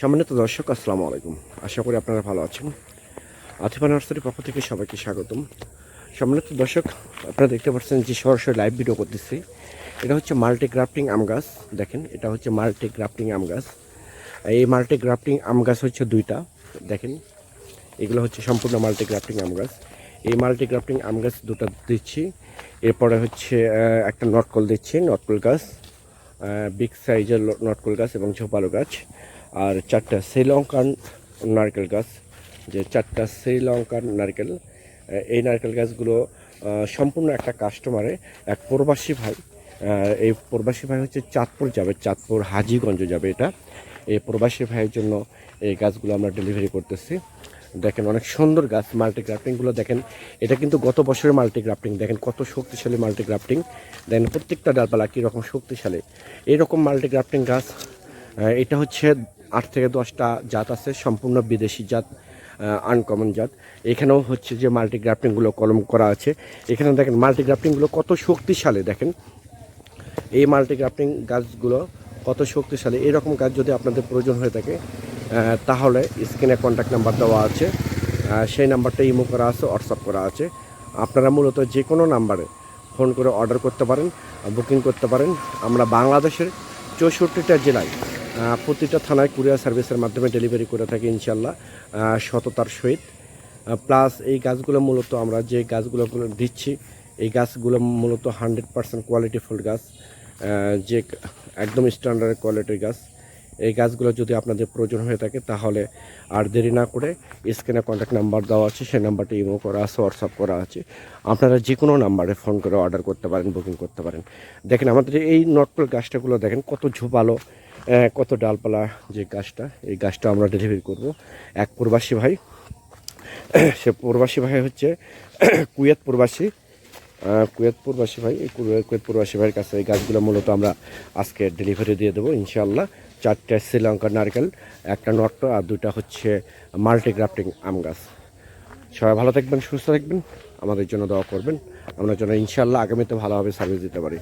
সম্মানিত দর্শক, আসসালামু আলাইকুম। আশা করি আপনারা ভালো আছেন। আতিফা নার্সারির পক্ষ থেকে সবাইকে স্বাগতম। সম্মানিত দর্শক, আপনারা দেখতে পাচ্ছেন যে সরাসরি লাইভ ভিডিও করতেছি। এটা হচ্ছে মাল্টি গ্রাফটিং আম গাছ। দেখেন, এটা হচ্ছে মাল্টি গ্রাফটিং আম গাছ। এই মাল্টি গ্রাফটিং আম গাছ হচ্ছে দুইটা। দেখেন, এগুলো হচ্ছে সম্পূর্ণ মাল্টি গ্রাফটিং আম গাছ। এই মাল্টি গ্রাফটিং আম গাছ দুটো দিচ্ছি। এরপরে হচ্ছে একটা নটকল দিচ্ছি, নটকল গাছ বিগ সাইজের নটকল গাছ এবং ঝোপালো গাছ। আর চারটা শ্রীলঙ্কান নারকেল গাছ, যে চারটা শ্রীলঙ্কান নারকেল এই নারকেল গাছগুলো সম্পূর্ণ একটা কাস্টমারে এক প্রবাসী ভাই এই প্রবাসী ভাই হচ্ছে চাঁদপুর যাবে, চাঁদপুর হাজিগঞ্জ যাবে এটা। এই প্রবাসী ভাইয়ের জন্য এই গাছগুলো আমরা ডেলিভারি করতেছি। দেখেন অনেক সুন্দর গাছ মাল্টি গ্রাফটিংগুলো দেখেন, এটা কিন্তু গত বছরের মাল্টি গ্রাফটিং দেখেন কত শক্তিশালী মাল্টি গ্রাফটিং দেখেন প্রত্যেকটা ডালপালা কীরকম শক্তিশালী। এইরকম মাল্টি গ্রাফটিং গাছ এটা হচ্ছে আট থেকে দশটা জাত আছে, সম্পূর্ণ বিদেশি জাত আনকমন জাত। এখানেও হচ্ছে যে মাল্টিগ্রাফটিংগুলো কলম করা আছে। এখানে দেখেন মাল্টিগ্রাফটিংগুলো কত শক্তিশালী, দেখেন। এই মাল্টিগ্রাফটিং গাছগুলো কত শক্তিশালী। এরকম গাছ যদি আপনাদের প্রয়োজন হয়ে থাকে তাহলে স্ক্রিনে কন্ট্যাক্ট নাম্বার দেওয়া আছে। সেই নাম্বারটা ইমো করা আছে হোয়াটসঅ্যাপ করা আছে। আপনারা মূলত যে কোনো নাম্বারে ফোন করে অর্ডার করতে পারেন বুকিং করতে পারেন। আমরা বাংলাদেশের চৌষট্টিটা জেলায় প্রতিটা থানায় কুরিয়ার সার্ভিসের মাধ্যমে ডেলিভারি করে থাকি ইনশাল্লাহ সততার সহিত। প্লাস এই গাছগুলো মূলত আমরা যে গাছগুলো দিচ্ছি, এই গাছগুলো মূলত হান্ড্রেড পার্সেন্ট কোয়ালিটিফুল গাছ যে একদম স্ট্যান্ডার্ড কোয়ালিটির গাছ। এই গাছগুলো যদি আপনাদের প্রয়োজন হয়ে থাকে তাহলে আর দেরি না করে স্ক্রিনে কন্ট্যাক্ট নাম্বার দেওয়া আছে, সেই নাম্বারটি ইমো করা আছে হোয়াটসঅ্যাপ করা আছে। আপনারা যে কোনো নাম্বারে ফোন করে অর্ডার করতে পারেন বুকিং করতে পারেন। দেখেন আমাদের এই নটকল গাছটাগুলো দেখেন কত ঝোপালো কত ডালপালা যে গাছটা, এই গাছটা আমরা ডেলিভারি করব। এক প্রবাসী ভাই, সে প্রবাসী ভাই হচ্ছে কুয়েত প্রবাসী। কুয়েত প্রবাসী ভাই, এই কুয়েত প্রবাসী ভাইয়ের কাছে এই গাছগুলো মূলত আমরা আজকে ডেলিভারি দিয়ে দেবো ইনশাল্লাহ চারটে শ্রীলঙ্কার নারকেল, একটা নট্ট আর দুটা হচ্ছে মাল্টি গ্রাফটিং আম গাছ। সবাই ভালো থাকবেন, সুস্থ থাকবেন, আমাদের জন্য দোয়া করবেন। আমরা যেন ইনশাল্লাহ আগামীতে ভালোভাবে সার্ভিস দিতে পারি।